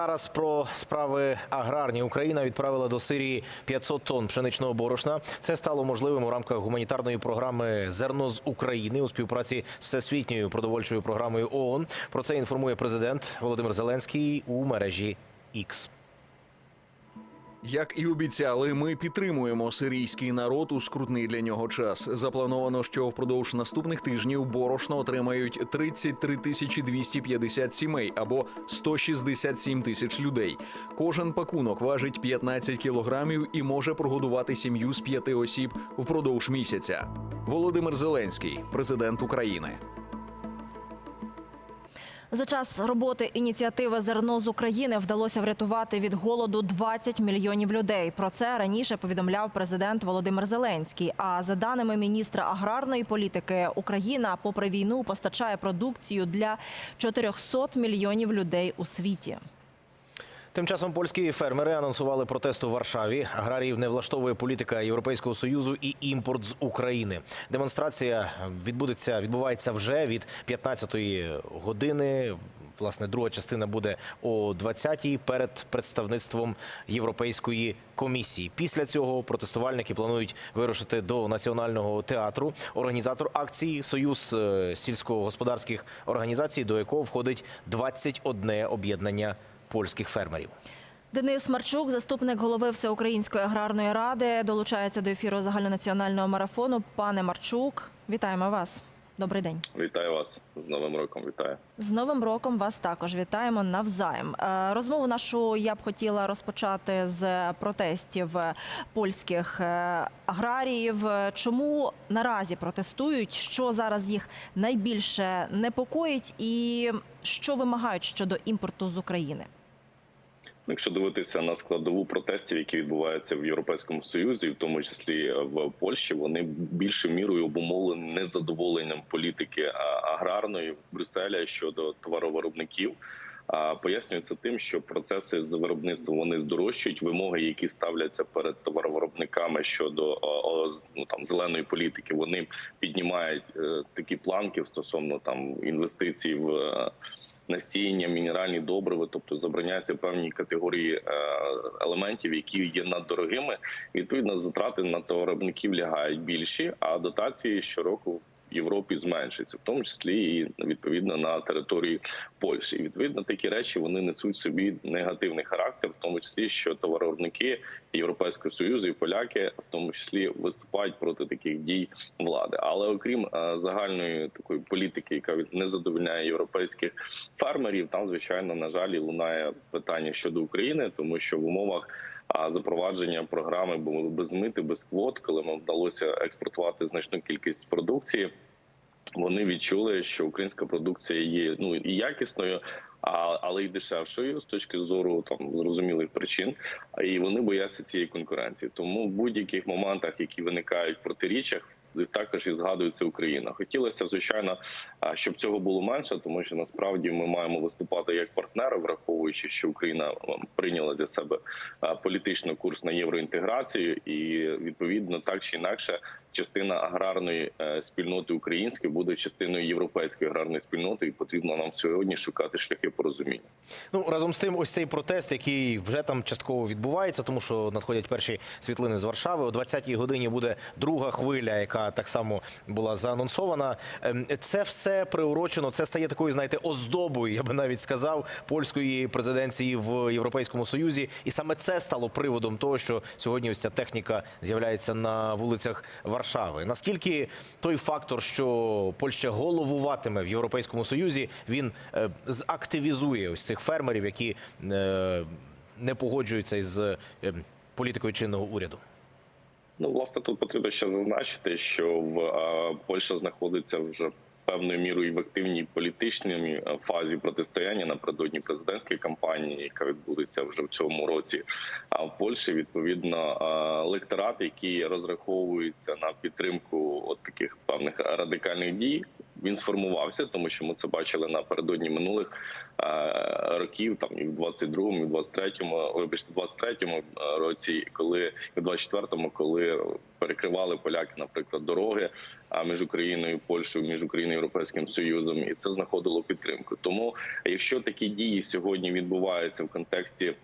Зараз про справи аграрні. Україна відправила до Сирії 500 тонн пшеничного борошна. Це стало можливим у рамках гуманітарної програми Зерно з України у співпраці з всесвітньою продовольчою програмою ООН. Про це інформує президент Володимир Зеленський у мережі X. Як і обіцяли, ми підтримуємо сирійський народ у скрутний для нього час. Заплановано, що впродовж наступних тижнів борошно отримають 33 тисячі 250 сімей або 167 тисяч людей. Кожен пакунок важить 15 кілограмів і може прогодувати сім'ю з п'яти осіб впродовж місяця. Володимир Зеленський, президент України. За час роботи ініціативи Зерно з України вдалося врятувати від голоду 20 мільйонів людей. Про це раніше повідомляв президент Володимир Зеленський. А за даними міністра аграрної політики, Україна, попри війну, постачає продукцію для 400 мільйонів людей у світі. Тим часом польські фермери анонсували протест у Варшаві. Аграріїв не влаштовує політика Європейського союзу і імпорт з України. Демонстрація відбудеться відбувається вже від 15-ї години. Власне, друга частина буде о 20-й перед представництвом Європейської комісії. Після цього протестувальники планують вирушити до національного театру. Організатор акції Союз е, сільськогосподарських організацій, до якого входить 21 об'єднання польських фермерів. Денис Марчук, заступник голови Всеукраїнської аграрної ради, долучається до ефіру загальнонаціонального марафону. Пане Марчук, вітаємо вас. Добрий день. Вітаю вас з Новим роком. Вітаю. З Новим роком вас також вітаємо навзаєм. Е, Розмову нашу я б хотіла розпочати з протестів польських е, аграріїв. Чому наразі протестують? Що зараз їх найбільше непокоїть, і що вимагають щодо імпорту з України? Якщо дивитися на складову протестів, які відбуваються в Європейському Союзі, в тому числі в Польщі, вони більшою мірою обумовлені незадоволенням політики аграрної Брюсселя щодо товаровиробників. А пояснюється тим, що процеси з виробництва вони здорожчують вимоги, які ставляться перед товаровиробниками щодо ну, там зеленої політики. Вони піднімають е, такі планки стосовно там інвестицій в. Насіння, мінеральні добриви, тобто забороняються певні категорії е, елементів, які є наддорогими. Відповідно, затрати на товаровиробників лягають більші, а дотації щороку. Європі зменшуються, в тому числі і відповідно на території Польщі. І відповідно такі речі вони несуть собі негативний характер, в тому числі що товаровиробники Європейського союзу і поляки, в тому числі виступають проти таких дій влади. Але окрім е, загальної такої політики, яка не задовольняє європейських фермерів, там звичайно на жаль лунає питання щодо України, тому що в умовах. А запровадження програми було без мити, без квот, коли нам вдалося експортувати значну кількість продукції. Вони відчули, що українська продукція є ну і якісною, а але й дешевшою з точки зору там зрозумілих причин. І вони бояться цієї конкуренції. Тому в будь-яких моментах, які виникають в протиріччях, також і згадується Україна. Хотілося звичайно, щоб цього було менше, тому що насправді ми маємо виступати як партнери, враховуючи, що Україна прийняла для себе політичний курс на євроінтеграцію, і відповідно так чи інакше, частина аграрної е, спільноти української буде частиною європейської аграрної спільноти, і потрібно нам сьогодні шукати шляхи порозуміння. Ну разом з тим, ось цей протест, який вже там частково відбувається, тому що надходять перші світлини з Варшави. О 20-й годині буде друга хвиля, яка так само була заанонсована. Ем, Це все приурочено. Це стає такою, знаєте, оздобою, я би навіть сказав, польської президенції в Європейському Союзі. І саме це стало приводом того, що сьогодні ось ця техніка з'являється на вулицях Варшави. Наскільки той фактор, що Польща головуватиме в Європейському Союзі, він е, активізує ось цих фермерів, які е, не погоджуються із е, політикою чинного уряду. Ну, власне, тут потрібно ще зазначити, що в а, Польща знаходиться вже певною мірою і в активній політичній е, фазі протистояння напередодні президентської кампанії, яка відбудеться вже в цьому році. А в Польщі відповідно електорат, лекторат, який розраховується на підтримку от таких певних радикальних дій. Він сформувався, тому що ми це бачили напередодні минулих е, років, там і в 22-му, і в 23-му, вибачте, в 23-му році, коли і в 24-му, коли перекривали поляки, наприклад, дороги між Україною і Польщею, між Україною і Європейським Союзом, і це знаходило підтримку. Тому, якщо такі дії сьогодні відбуваються в контексті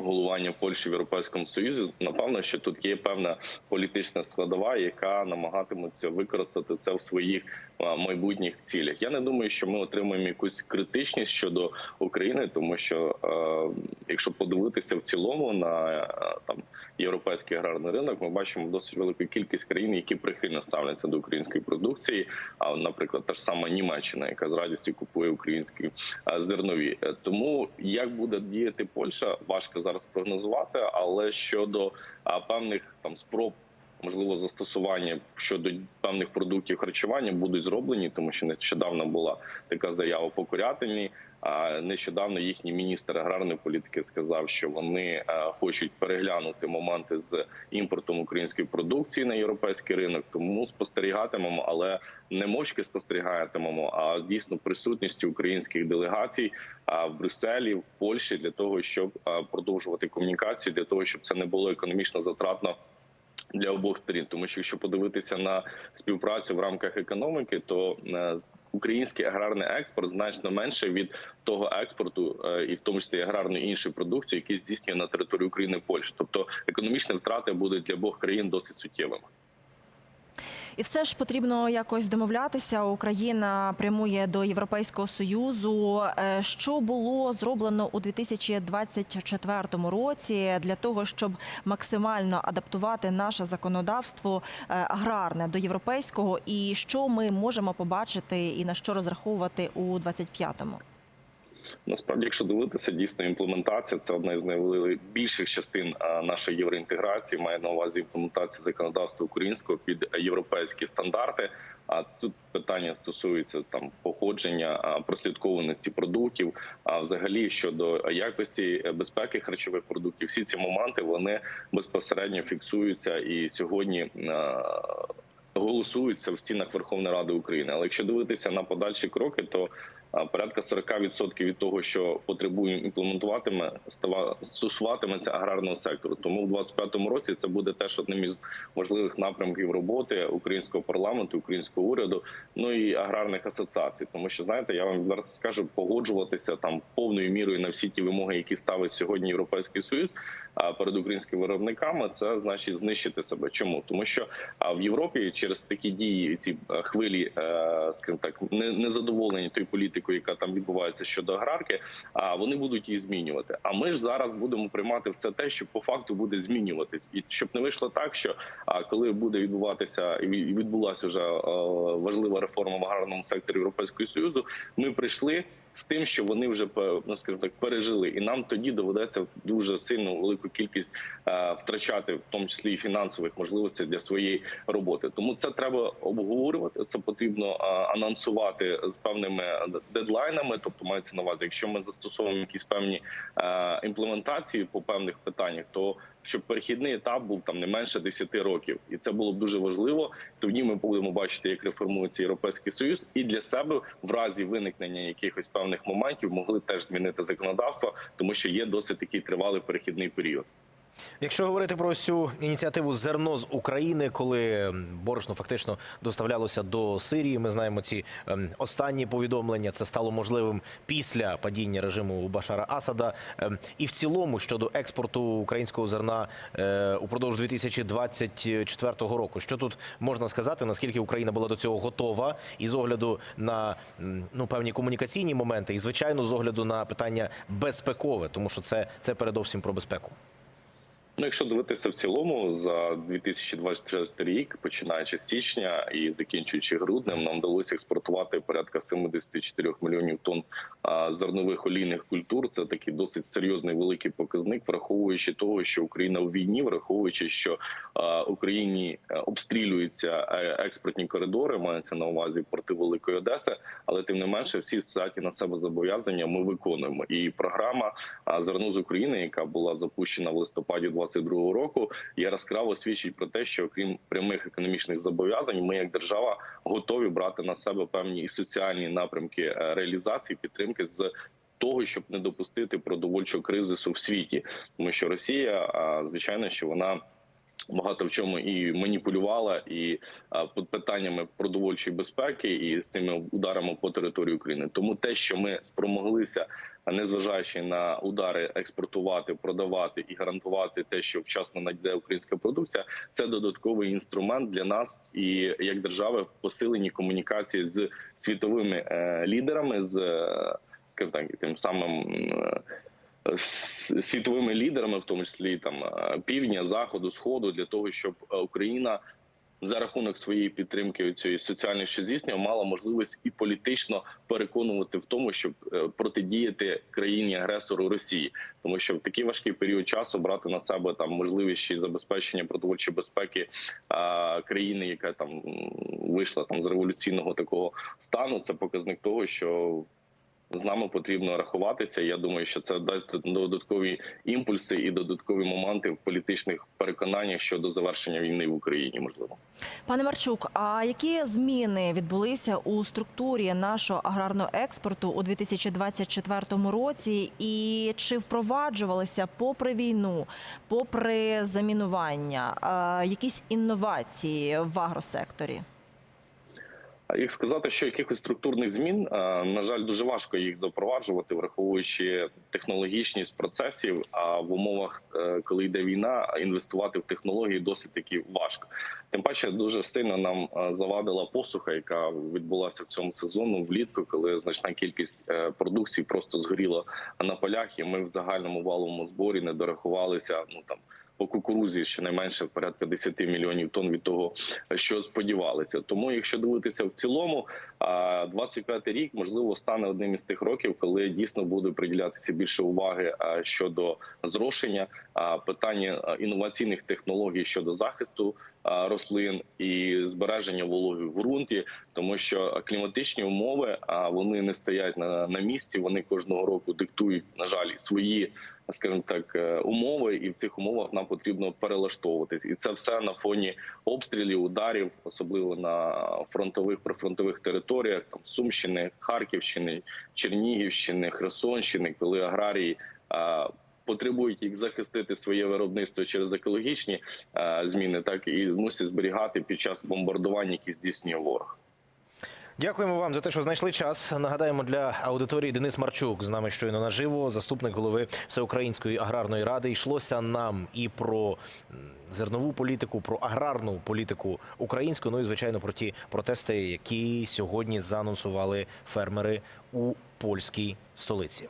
головування Польщі в Європейському Союзі, напевно, що тут є певна політична складова, яка намагатиметься використати це в своїх майбутніх цілях. Я не думаю, що ми отримаємо якусь критичність щодо України, тому що е, якщо подивитися в цілому на е, там європейський аграрний ринок, ми бачимо досить велику кількість країн, які прихильно ставляться до української продукції. А, наприклад, та ж сама Німеччина, яка з радістю купує українські е, зернові. Е, Тому як буде діяти Польща, важко зараз прогнозувати. Але щодо певних там спроб. Можливо, застосування щодо певних продуктів харчування будуть зроблені, тому що нещодавно була така заява по курятині. А нещодавно їхній міністр аграрної політики сказав, що вони е, хочуть переглянути моменти з імпортом української продукції на європейський ринок. Тому спостерігатимемо, але не мовчки спостерігатимемо, а дійсно присутністю українських делегацій в Брюсселі, в Польщі для того, щоб продовжувати комунікацію, для того, щоб це не було економічно затратно. Для обох сторін, тому що якщо подивитися на співпрацю в рамках економіки, то е, український аграрний експорт значно менше від того експорту, е, і в тому числі аграрної іншої продукції, який здійснює на території України Польща. Тобто економічні втрати будуть для обох країн досить суттєвими. І все ж потрібно якось домовлятися. Україна прямує до Європейського союзу. Е, Що було зроблено у 2024 році для того, щоб максимально адаптувати наше законодавство е, аграрне до європейського, і що ми можемо побачити і на що розраховувати у 25-му? Насправді, якщо дивитися, дійсно імплементація це одна із найбільших частин нашої євроінтеграції. Має на увазі імплементація законодавства українського під європейські стандарти. А тут питання стосується там походження, прослідкованості продуктів. А взагалі щодо якості е, безпеки харчових продуктів, всі ці моменти вони безпосередньо фіксуються і сьогодні. Голосуються в стінах Верховної Ради України, але якщо дивитися на подальші кроки, то порядка 40% від того, що потребує імплементуватиме, става стосуватиметься аграрного сектору. Тому в 2025 році це буде теж одним із важливих напрямків роботи українського парламенту, українського уряду, ну і аграрних асоціацій. Тому що знаєте, я вам відверто скажу, погоджуватися там повною мірою на всі ті вимоги, які ставить сьогодні Європейський Союз. Перед українськими виробниками це значить знищити себе. Чому тому, що в Європі через такі дії, ці е, хвилі, е, скажімо так, не- незадоволені тою політикою, яка там відбувається щодо аграрки, а вони будуть її змінювати. А ми ж зараз будемо приймати все те, що по факту буде змінюватись, і щоб не вийшло так, що коли буде відбуватися і відбулася вже е, важлива реформа в аграрному секторі Європейського союзу, ми прийшли. З тим, що вони вже ну, скажімо так пережили, і нам тоді доведеться дуже сильну велику кількість е, втрачати, в тому числі і фінансових можливостей для своєї роботи. Тому це треба обговорювати. Це потрібно анонсувати з певними дедлайнами. Тобто мається на увазі, якщо ми застосовуємо якісь певні імплементації по певних питаннях, то щоб перехідний етап був там не менше 10 років, і це було б дуже важливо. Тоді ми будемо бачити, як реформується європейський союз, і для себе в разі виникнення якихось певних моментів могли теж змінити законодавство, тому що є досить такий тривалий перехідний період. Якщо говорити про цю ініціативу зерно з України, коли борошно фактично доставлялося до Сирії, ми знаємо ці ем, останні повідомлення. Це стало можливим після падіння режиму Башара Асада. Ем, і в цілому щодо експорту українського зерна е, упродовж 2024 року. Що тут можна сказати? Наскільки Україна була до цього готова, і з огляду на ну певні комунікаційні моменти, і звичайно з огляду на питання безпекове, тому що це, це передовсім про безпеку. Ну, якщо дивитися в цілому за 2024 рік, починаючи з січня і закінчуючи груднем, нам вдалося експортувати порядка 74 мільйонів тонн зернових олійних культур. Це такий досить серйозний великий показник, враховуючи того, що Україна у війні, враховуючи, що Україні е, обстрілюються е, експортні коридори, мається на увазі порти Великої Одеси, але тим не менше, всі взяті на себе зобов'язання ми виконуємо. І програма зерно з України, яка була запущена в листопаді 20 2022 року, яскраво свідчить про те, що крім прямих економічних зобов'язань, ми як держава готові брати на себе певні і соціальні напрямки е, реалізації підтримки з. Того щоб не допустити продовольчого кризису в світі, тому що Росія, звичайно, що вона багато в чому і маніпулювала, і під питаннями продовольчої безпеки, і з цими ударами по території України. Тому те, що ми спромоглися, незважаючи на удари, експортувати, продавати і гарантувати те, що вчасно надійде українська продукція, це додатковий інструмент для нас і як держави в посиленні комунікації з світовими е, лідерами, з е, скажімо так, тим самим. Світовими лідерами, в тому числі там е, півдня, заходу, сходу, для того, щоб е, Україна за рахунок своєї підтримки цієї соціальної здійснює, мала можливість і політично переконувати в тому, щоб е, протидіяти країні агресору Росії, тому що в такий важкий період часу брати на себе там можливість ще забезпечення продовольчої безпеки а, країни, яка там вийшла там з революційного такого стану, це показник того, що з нами потрібно рахуватися. Я думаю, що це дасть додаткові імпульси і додаткові моменти в політичних переконаннях щодо завершення війни в Україні. Можливо. Пане Марчук, а які зміни відбулися у структурі нашого аграрного експорту у 2024 році? І чи впроваджувалися попри війну, попри замінування, якісь інновації в агросекторі? Як сказати, що якихось структурних змін, на жаль, дуже важко їх запроваджувати, враховуючи технологічність процесів. А в умовах, е, коли йде війна, інвестувати в технології досить таки важко. Тим паче, дуже сильно нам е, завадила посуха, яка відбулася в цьому сезону влітку, коли значна кількість е, продукції просто згоріла на полях, і ми в загальному валовому зборі не дорахувалися. Ну там по кукурузі щонайменше порядка 10 мільйонів тонн від того, що сподівалися. Тому, якщо дивитися в цілому, а, 25 рік можливо стане одним із тих років, коли дійсно буде приділятися більше уваги щодо зрошення, питання інноваційних технологій щодо захисту рослин і збереження вологи в ґрунті, тому що кліматичні умови вони не стоять на, на місці. Вони кожного року диктують, на жаль, свої скажімо так, е, умови, і в цих умовах нам потрібно перелаштовуватись, і це все на фоні обстрілів, ударів, особливо на фронтових прифронтових територіях, там Сумщини, Харківщини, Чернігівщини, Херсонщини, коли аграрії. Потребують їх захистити своє виробництво через екологічні зміни, так і мусять зберігати під час бомбардувань, які здійснює ворог. Дякуємо вам за те, що знайшли час. Нагадаємо для аудиторії Денис Марчук з нами щойно наживо, заступник голови Всеукраїнської аграрної ради. Йшлося нам і про зернову політику, про аграрну політику українську. Ну і звичайно про ті протести, які сьогодні заанонсували фермери у польській столиці.